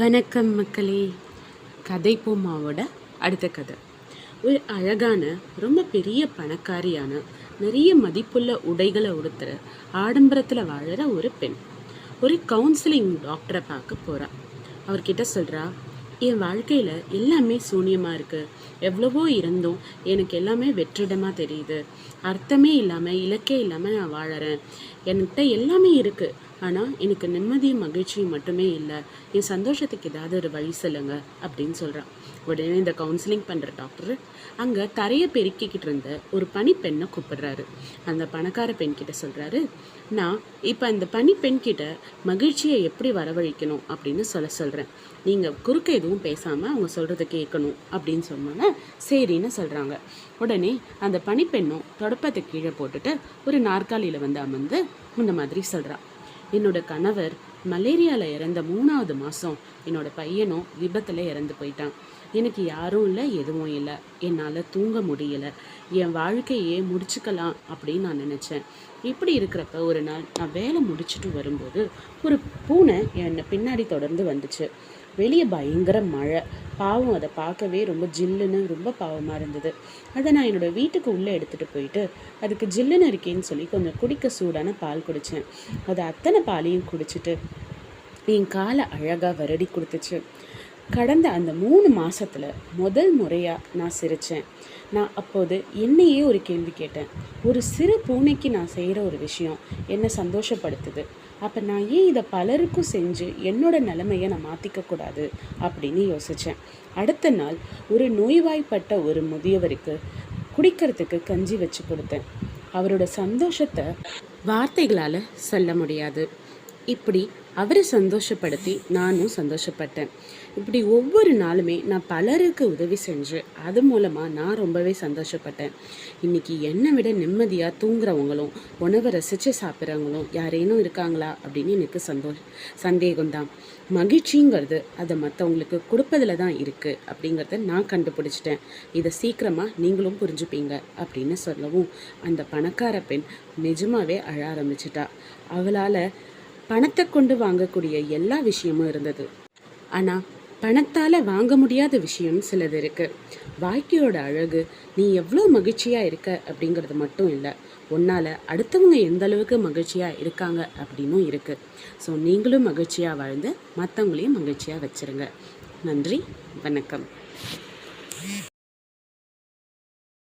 வணக்கம் மக்களே. கதை பூமாவோட அடுத்த கதை. ஒரு அழகான ரொம்ப பெரிய பணக்காரியான நிறைய மதிப்புள்ள உடைகளை உடுத்துற ஆடம்பரத்தில் வாழற ஒரு பெண். ஒரு கவுன்சிலிங் டாக்டரை பார்க்க போகிறா அவர்கிட்ட சொல்கிறா என் வாழ்க்கையில் எல்லாமே சூனியமாக இருக்குது எவ்வளவோ இருந்தும் எனக்கு எல்லாமே வெற்றிடமாக தெரியுது. அர்த்தமே இல்லாமல் இலக்கே இல்லாமல் நான் வாழறேன். என்கிட்ட எல்லாமே இருக்குது ஆனால் எனக்கு நிம்மதியும் மகிழ்ச்சியும் மட்டுமே இல்லை. என் சந்தோஷத்துக்கு ஏதாவது ஒரு வழி சொல்லுங்க அப்படின்னு சொல்கிறான் உடனே இந்த கவுன்சிலிங் பண்ணுற டாக்டர் அங்கே தரையை பெருக்கிக்கிட்டு இருந்த ஒரு பனிப்பெண்ணை கூப்பிடுறாரு. அந்த பணக்கார பெண்கிட்ட சொல்கிறாரு நான் இப்போ அந்த பனிப்பெண் கிட்ட மகிழ்ச்சியை எப்படி வரவழைக்கணும்? அப்படின்னு சொல்ல சொல்கிறேன் நீங்கள் குறுக்க எதுவும் பேசாமல் அவங்க சொல்கிறத கேட்கணும் அப்படின்னு சொன்னோன்னே சரின்னு சொல்கிறாங்க உடனே அந்த பனிப்பெண்ணும் தொடப்பத்தை கீழே போட்டுட்டு ஒரு நாற்காலியில் வந்து அமர்ந்து இந்த மாதிரி சொல்கிறான் என்னோட கணவர் மலேரியாவில் இறந்த மூணாவது மாதம் என்னோட பையனும் விபத்தில் இறந்து போயிட்டான். எனக்கு யாரும் இல்லை எதுவும் இல்லை. என்னால் தூங்க முடியல. என் வாழ்க்கையே முடிச்சுக்கலாம் அப்படின்னு நான் நினச்சேன். இப்படி இருக்கிறப்ப ஒரு நாள் நான் வேலை முடிச்சுட்டு வரும்போது ஒரு பூனை என்னை பின்னாடி தொடர்ந்து வந்துச்சு. வெளியே பயங்கர மழை. பாவம் அதை பார்க்கவே ரொம்ப ஜில்லுன்னு ரொம்ப பாவமாக இருந்தது. அதை நான் என்னோடய வீட்டுக்கு உள்ளே எடுத்துகிட்டு போயிட்டு அதுக்கு ஜில்லுன்னு இருக்கேன்னு சொல்லி கொஞ்சம் குடிக்க சூடான பால் குடித்தேன் அதை அத்தனை பாலையும் குடிச்சிட்டு என் காலை அழகாக வருடி கொடுத்துச்சு. கடந்த அந்த மூணு மாதத்தில் முதல் முறையாக நான் சிரித்தேன் நான் அப்போது என்னையே ஒரு கேள்வி கேட்டேன். ஒரு சிறு பூனைக்கு நான் செய்கிற ஒரு விஷயம் என்னை சந்தோஷப்படுத்துது. அப்போ நான் ஏன் இதை பலருக்கும் செஞ்சு என்னோட நிலைமையை நான் மாற்றிக்க கூடாது அப்படின்னு யோசித்தேன் அடுத்த நாள் ஒரு நோய்வாய்ப்பட்ட ஒரு முதியவருக்கு குடிக்கிறதுக்கு கஞ்சி வச்சு கொடுத்தேன். அவரோட சந்தோஷத்தை வார்த்தைகளால் சொல்ல முடியாது. இப்படி அவரை சந்தோஷப்படுத்தி நானும் சந்தோஷப்பட்டேன். இப்படி ஒவ்வொரு நாளுமே நான் பலருக்கு உதவி செஞ்சு அது மூலமாக நான் ரொம்பவே சந்தோஷப்பட்டேன். இன்றைக்கி என்னை விட நிம்மதியாக தூங்குறவங்களும் உணவை ரசித்து சாப்பிட்றவங்களும் யாரேனும் இருக்காங்களா அப்படின்னு எனக்கு சந்தோஷ சந்தேகம்தான். மகிழ்ச்சிங்கிறது அதை மற்றவங்களுக்கு கொடுப்பதில் தான் இருக்குது அப்படிங்கிறத நான் கண்டுபிடிச்சிட்டேன். இதை சீக்கிரமாக நீங்களும் புரிஞ்சுப்பீங்க அப்படின்னு சொல்லவும் அந்த பணக்கார பெண் நிஜமாகவே அழ ஆரம்பிச்சிட்டா. அவளால் பணத்தை கொண்டு வாங்கக்கூடிய எல்லா விஷயமும் இருந்தது. ஆனால் பணத்தால் வாங்க முடியாத விஷயம் சிலது இருக்குது வாழ்க்கையோட அழகு நீ எவ்வளோ மகிழ்ச்சியாக இருக்க அப்படிங்கிறது மட்டும் இல்லை உன்னால் அடுத்தவங்க எந்த அளவுக்கு மகிழ்ச்சியாக இருக்காங்க அப்படின்னும் இருக்குது ஸோ நீங்களும் மகிழ்ச்சியாக வாழ்ந்து மற்றவங்களையும் மகிழ்ச்சியாக வச்சுருங்க. நன்றி வணக்கம்.